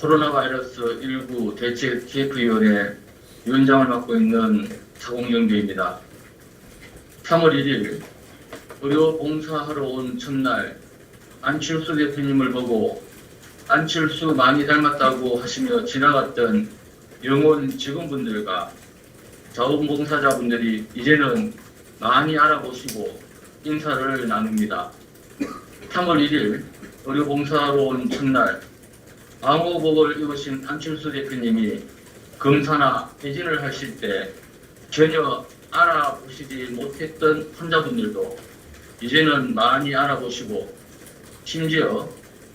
코로나 바이러스 19 대책 TF위원회 위원장을 맡고 있는 차공영대입니다. 3월 1일 의료 봉사하러 온 첫날 안철수 대표님을 보고 안철수 많이 닮았다고 하시며 지나갔던 영혼 직원분들과 자원봉사자분들이 이제는 많이 알아보시고 인사를 나눕니다. 3월 1일 의료봉사하러 온 첫날 방호복을 입으신 안철수 대표님이 검사나 회진을 하실 때 전혀 알아보시지 못했던 환자분들도 이제는 많이 알아보시고 심지어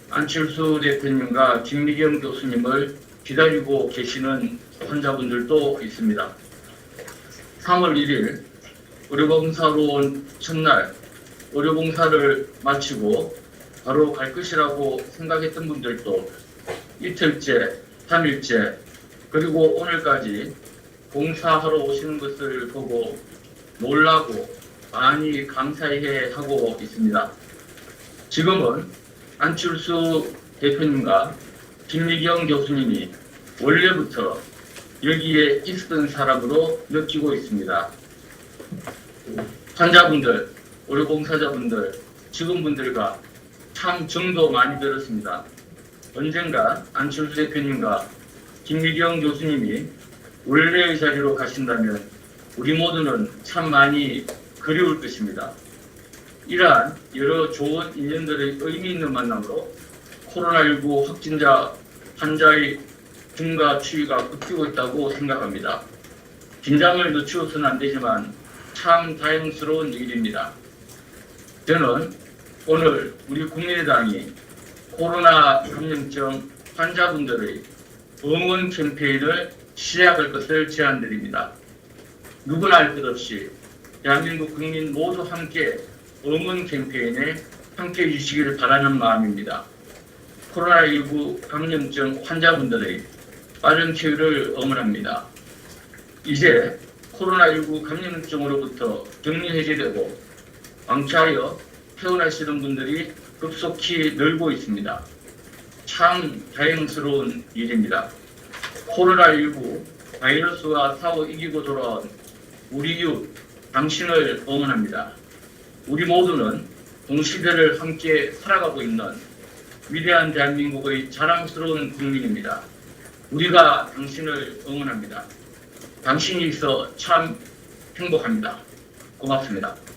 안철수 대표님과 김미경 교수님을 기다리고 계시는 환자분들도 있습니다. 3월 1일 의료봉사로 온 첫날 의료봉사를 마치고 바로 갈 것이라고 생각했던 분들도 이틀째, 3일째, 그리고 오늘까지 봉사하러 오시는 것을 보고 놀라고 많이 감사해 하고 있습니다. 지금은 안철수 대표님과 김미경 교수님이 원래부터 여기에 있었던 사람으로 느끼고 있습니다. 환자분들, 의료봉사자분들, 직원분들과 참 정도 많이 들었습니다. 언젠가 안철수 대표님과 김미경 교수님이 원래의 자리로 가신다면 우리 모두는 참 많이 그리울 것입니다. 이러한 여러 좋은 인연들의 의미 있는 만남으로 코로나19 확진자 환자의 증가 추이가 꺾이고 있다고 생각합니다. 긴장을 늦추어서는 안 되지만 참 다행스러운 일입니다. 저는 오늘 우리 국민의당이 코로나 감염증 환자분들의 응원 캠페인을 시작할 것을 제안드립니다. 누구나 알것 없이 대한민국 국민 모두 함께 응원 캠페인에 함께 해주시기를 바라는 마음입니다. 코로나19 감염증 환자분들의 빠른 치유를 응원합니다. 이제 코로나19 감염증으로부터 격리 해제되고 왕차하여 퇴원하시는 분들이 급속히 늘고 있습니다. 참 다행스러운 일입니다. 코로나19 바이러스와 싸워 이기고 돌아온 우리 이웃 당신을 응원합니다. 우리 모두는 동시대를 함께 살아가고 있는 위대한 대한민국의 자랑스러운 국민입니다. 우리가 당신을 응원합니다. 당신이 있어 참 행복합니다. 고맙습니다.